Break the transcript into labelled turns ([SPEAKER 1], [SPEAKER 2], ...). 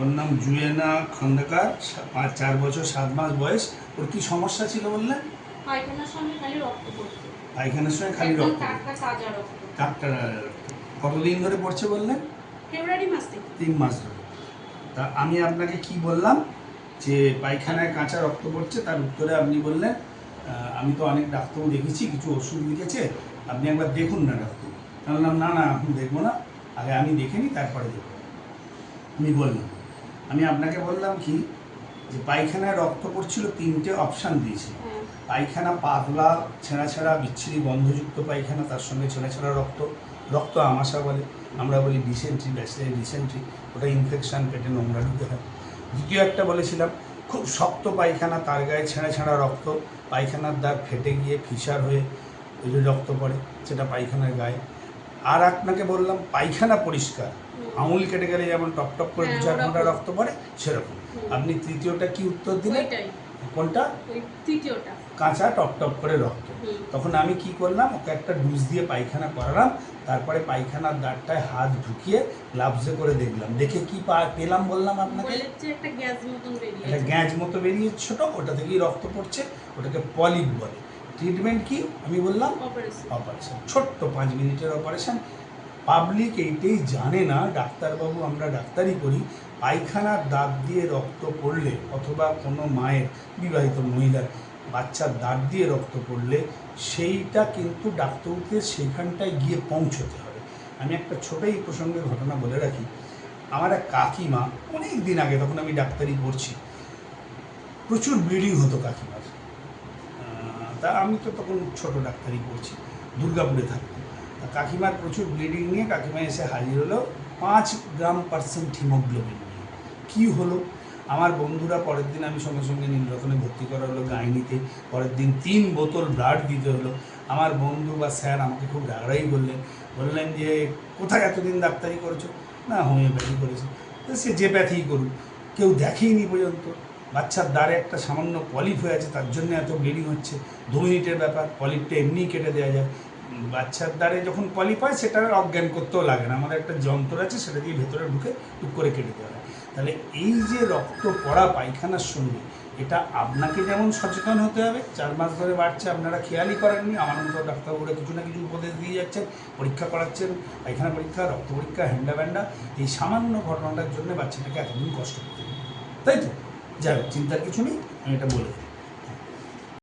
[SPEAKER 1] ওর নাম জুয়েনা খন্দকার পাঁচ চার বছর সাত মাস বয়স। ওর কি সমস্যা ছিল বললেন
[SPEAKER 2] পায়খানার সঙ্গে খালি রক্ত পড়ছে
[SPEAKER 1] পায়খানার সময় খালি রক্ত। কতদিন ধরে পড়ছে বললেন
[SPEAKER 2] ফেব্রুয়ারি মাস থেকে।
[SPEAKER 1] তিন মাস ধরে। তা আমি আপনাকে কি বললাম? যে পায়খানায় কাঁচা রক্ত পড়ছে তার উত্তরে আপনি বললেন আমি তো অনেক ডাক্তারও দেখেছি কিছু ওষুধ লিখেছে আপনি একবার দেখুন না ডাক্তার। বললাম না না এখন দেখব না। আগে আমি দেখে নিই তারপরে দেখব। আমি বললাম। আমি আপনাকে বললাম কি যে পায়খানায় রক্ত পড়ছিল তিনটে অপশান দিয়েছি।
[SPEAKER 2] হ্যাঁ।
[SPEAKER 1] পায়খানা পাতলা ছেঁড়া ছেঁড়া বিচ্ছিরি গন্ধযুক্ত পায়খানা তার সঙ্গে ছেঁড়া ছেঁড়া রক্ত। রক্ত আমাশা বলে আমরা বলি ডিসেন্ট্রি ব্যাসিলারি ডিসেন্ট্রি ওটা ইনফেকশান পেটে নোংরা ঢুকে হয়। দ্বিতীয় একটা বলেছিলাম খুব শক্ত পায়খানা তার গায়ে ছেঁড়া ছেঁড়া রক্ত। পায়খানার দাগ ফেটে গিয়ে ফিসার হয়ে ওই যে রক্ত পড়ে সেটা পায়খানার গায়ে। আর আপনাকে বললাম পায়খানা পরিষ্কার। আঙুল কেটে গেলে যেমন টপ টপ করে দু
[SPEAKER 2] হ্যাঁ,
[SPEAKER 1] চার ঘণ্টা রক্ত পড়ে সেরকম। আপনি তৃতীয়টা কি উত্তর দিলেন? কোনটা?
[SPEAKER 2] তৃতীয়টা।
[SPEAKER 1] কাঁচা টপ টপ করে রক্ত। তখন আমি কি করলাম ওকে একটা ডুজ দিয়ে পায়খানা করালাম তারপরে পায়খানার দাঁড়টায় হাত ঢুকিয়ে গ্লাভসে করে দেখলাম। দেখে কি পা- পেলাম বললাম আপনাকে?
[SPEAKER 2] একটা গ্যাস
[SPEAKER 1] মতো বেরিয়ে ছোট ওটা থেকেই রক্ত পড়ছে ওটাকে পলিপ বলে। ট্রিটমেন্ট কি? আমি বললাম
[SPEAKER 2] অপারেশন
[SPEAKER 1] ছোট্ট পাঁচ মিনিটের অপারেশন পাবলিক এইটাই জানে না ডাক্তারবাবু আমরা ডাক্তারি করি পায়খানার দাঁত দিয়ে রক্ত পড়লে অথবা কোনো মায়ের বিবাহিত মহিলার বাচ্চার দাঁত দিয়ে রক্ত পড়লে সেইটা কিন্তু ডাক্তারকে সেখানটায় গিয়ে পৌঁছতে হবে। আমি একটা ছোট এই প্রসঙ্গে ঘটনা বলে রাখি। আমার এক কাকিমা অনেক দিন আগে তখন আমি ডাক্তারি পড়ছি প্রচুর ব্লিডিং হতো কাকিমার। তা আমি তো তখন ছোট ডাক্তারি পড়ছি, দুর্গাপুরে থাকতাম। কাকিমার প্রচুর ব্লিডিং নিয়ে কাকিমা এসে হাজির হলো পাঁচ গ্রাম পার্সেন্ট হিমোগ্লোবিন নিয়ে। কী হলো? আমার বন্ধুরা পরের দিন আমি সঙ্গে সঙ্গে নীলরতনে ভর্তি করা হলো গাইনিতে, পরের দিন তিন বোতল ব্লাড দিতে হলো। আমার বন্ধু বা স্যার আমাকে খুব রাগড়াই বললেন বললেন যে, কোথায় এতদিন ডাক্তারি করেছ? না, হোমিওপ্যাথি করেছি। তো সে যে প্যাথিই করুক, কেউ দেখেইনি পর্যন্ত। বাচ্চার দ্বারে একটা সামান্য পলিপ হয়ে আছে, তার জন্য এত ব্লিডিং হচ্ছে। দু মিনিটের ব্যাপার, পলিপটা এমনিই কেটে দেওয়া যায়। বাচ্চার দ্বারে যখন পলিপ হয়, সেটা অজ্ঞান করতেও লাগে না। আমাদের একটা যন্ত্র আছে, সেটা দিয়ে ভেতরে ঢুকে টুক করে কেটে দেওয়া হয় তাহলে এই যে রক্ত পড়া পায়খানার সঙ্গে, এটা আপনাকে যেমন সচেতন হতে হবে, চার মাস ধরে বাড়ছে, আপনারা খেয়ালই করেননি। আমার মতো ডাক্তারবাবুরা কিছু না কিছু উপদেশ দিয়ে যাচ্ছেন, পরীক্ষা করাচ্ছেন, পায়খানা পরীক্ষা, রক্ত পরীক্ষা, হ্যান্ডা ব্যান্ডা। এই সামান্য ঘটনাটার জন্য বাচ্চাটাকে এতদিন কষ্ট করতে। তাই তো? যাই হোক চিন্তার কিছু নেই আমি এটা বলে